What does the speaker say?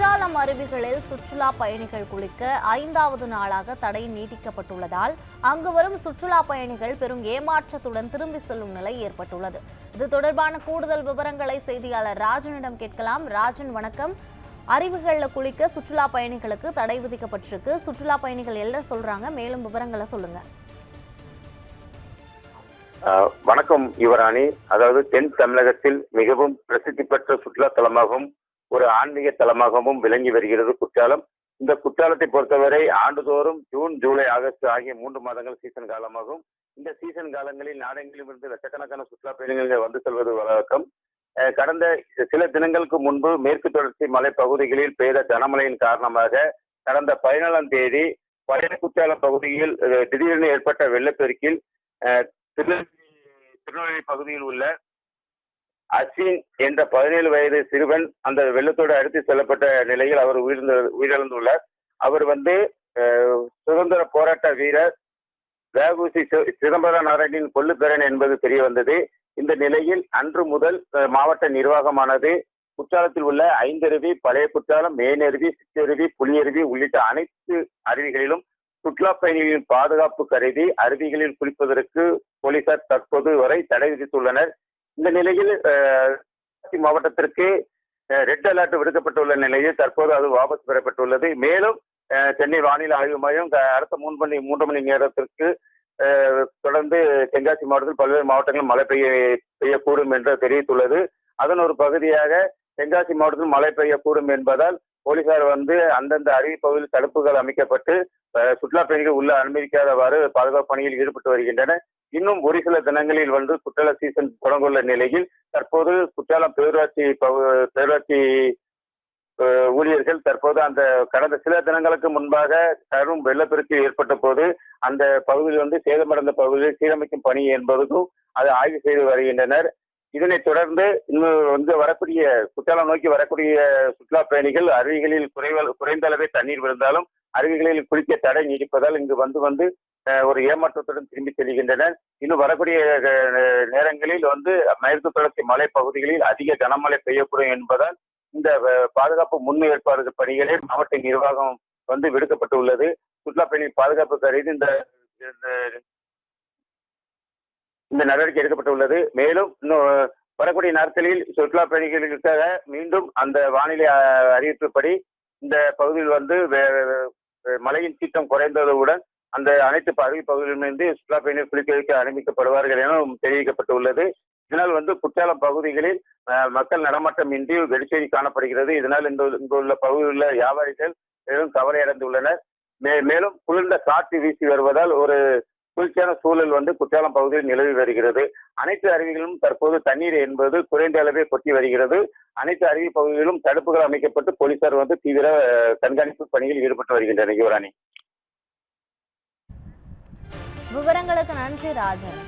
குற்றாலம் அருவிகளில் சுற்றுலா பயணிகள் குளிக்க ஐந்தாவது நாளாக தடை நீட்டிக்கப்பட்டுள்ளதால் அங்கு வரும் சுற்றுலா பயணிகள் பெரும் ஏமாற்றத்துடன் திரும்பி செல்லும் நிலை ஏற்பட்டுள்ளது. இது தொடர்பான கூடுதல் விவரங்களை செய்தியாளர் ராஜனிடம் கேட்கலாம். ராஜன் வணக்கம். அருவிகளில் குளிக்க சுற்றுலா பயணிகளுக்கு தடை விதிக்கப்பட்டிருக்கு. சுற்றுலா பயணிகள் எல்லாம் சொல்றாங்க. மேலும் விவரங்களை சொல்லுங்க. வணக்கம் யுவராணி. அதாவது தென் தமிழகத்தில் மிகவும் பிரசித்தி பெற்ற சுற்றுலா தலமாகவும் ஒரு ஆன்மீக தலமாகவும் விளங்கி வருகிறது குற்றாலம். இந்த குற்றாலத்தை பொறுத்தவரை ஆண்டுதோறும் ஜூன் ஜூலை ஆகஸ்ட் ஆகிய மூன்று மாதங்கள் சீசன் காலமாகும். இந்த சீசன் காலங்களில் நாடெங்கிலும் இருந்து லட்சக்கணக்கான சுற்றுலா பயணிகள் வந்து செல்வது வழக்கம். கடந்த சில தினங்களுக்கு முன்பு மேற்கு தொடர்ச்சி மலை பகுதிகளில் பெய்த கனமழையின் காரணமாக கடந்த பதினேழாம் தேதி பழைய குற்றாலம் பகுதியில் அஹ், திடீரென ஏற்பட்ட வெள்ளப்பெருக்கில் திருநெல்வேலி திருநெல்வேலி பகுதியில் உள்ள அஸ்வின் என்ற பதினேழு வயது சிறுவன் அந்த வெள்ளத்தோடு அடித்து செல்லப்பட்ட நிலையில் அவர் உயிர்ந்த உயிரிழந்துள்ளார். அவர் வந்து சுதந்திர போராட்ட வீரர் வேகுசி சிதம்பர நாராயணின் கொள்ளுப்பேரன் என்பது தெரிய வந்தது இந்த நிலையில் அன்று முதல் மாவட்ட நிர்வாகமானது குற்றாலத்தில் உள்ள ஐந்தருவி பழைய குற்றாலம் மேனருவி சிற்றருவி புலியருவி உள்ளிட்ட அனைத்து அருவிகளிலும் சுற்றுலா பயணிகளின் பாதுகாப்பு கருதி அருவிகளில் குளிப்பதற்கு போலீசார் தற்போது வரை தடை விதித்துள்ளனர். இந்த நிலையில் மாவட்டத்திற்கு ரெட் அலர்ட் விடுக்கப்பட்டுள்ள நிலையில் தற்போது அது வாபஸ் பெறப்பட்டுள்ளது. மேலும் சென்னை வானிலை ஆய்வு மையம் அடுத்த மூன்று மணி மூன்று மணி நேரத்திற்கு தொடர்ந்து தென்காசி மாவட்டத்தில் பல்வேறு மாவட்டங்களில் மழை பெய்ய பெய்யக்கூடும் என்று தெரிவித்துள்ளது. அதன் ஒரு பகுதியாக தென்காசி மாவட்டத்தில் மழை பெய்யக்கூடும் என்பதால் போலீசார் வந்து அந்தந்த அருவி பகுதியில் தடுப்புகள் அமைக்கப்பட்டு அஹ், சுற்றுலா பயணிகள் உள்ள அனுமதிக்காதவாறு பாதுகாப்பு பணியில் ஈடுபட்டு வருகின்றனர். இன்னும் ஒரு சில தினங்களில் வந்து குற்றால சீசன் தொடங்குள்ள நிலையில் தற்போது குற்றாலம் பேரூராட்சி பகு- பேரூராட்சி ஊழியர்கள் தற்போது அந்த கடந்த சில தினங்களுக்கு முன்பாக கரும் வெள்ளப்பெருக்கு ஏற்பட்ட போது அந்த பகுதியில் வந்து சேதமடைந்த பகுதியில் சீரமைக்கும் பணி என்பதும் அதை ஆய்வு செய்து வருகின்றனர். இதனைத் தொடர்ந்து இன்னும் வந்து வரக்கூடிய குற்றாலம் நோக்கி வரக்கூடிய சுற்றுலா பயணிகள் அருவிகளில் குறைவ குறைந்த அளவே தண்ணீர் விழுந்தாலும் அருவிகளில் குளிக்க தடை நீடிப்பதால் இங்கு வந்து வந்து ஒரு ஏமாற்றத்துடன் திரும்பி செல்கின்றனர் இன்னும் வரக்கூடிய நேரங்களில் வந்து மேற்கு தொடர்ச்சி மலை பகுதிகளில் அதிக கனமழை பெய்யக்கூடும் என்பதால் இந்த பாதுகாப்பு முன் ஏற்பாடு பணிகளை மாவட்ட நிர்வாகம் வந்து விடுக்கப்பட்டுள்ளது. சுற்றுலா பயணிகள் பாதுகாப்பு கருதி இந்த இந்த- நடவடிக்கை எடுக்கப்பட்டுள்ளது. மேலும் இன்னும் வரக்கூடிய நாட்களில் சுற்றுலா பயணிகளுக்காக மீண்டும் அந்த வானிலை அறிவிப்புப்படி இந்த பகுதியில் வந்து வே- மழையின் சீற்றம் குறைந்ததுடன் அந்த அனைத்து பகுதி பகுதிகளிலிருந்து சுற்றுலா பயணிகள் குளிக்க வைக்க அனுமதிக்கப்படுவார்கள் என தெரிவிக்கப்பட்டுள்ளது. இதனால் வந்து குற்றாலம் பகுதிகளில் மக்கள் நடமாட்டம் இன்றி வெடிச்செடி காணப்படுகிறது. இதனால் இந்த இங்கு உள்ள பகுதியில் உள்ள வியாபாரிகள் மேலும் கவலை அடைந்துள்ளனர் மே- மேலும் குளிர்ந்த காற்று வீசி வருவதால் ஒரு குளிர்ச்சியான சூழல் வந்து குற்றாலம் பகுதியில் நிலவி வருகிறது. அனைத்து அருவிகளும் தற்போது தண்ணீர் என்பது குறைந்த அளவே கொட்டி வருகிறது. அனைத்து அருவி பகுதிகளிலும் தடுப்புகள் அமைக்கப்பட்டு போலீசார் வந்து தீவிர கண்காணிப்பு பணியில் ஈடுபட்டு வருகின்றனர். யுவராணி. விவரங்களுக்கு நன்றி ராஜன்.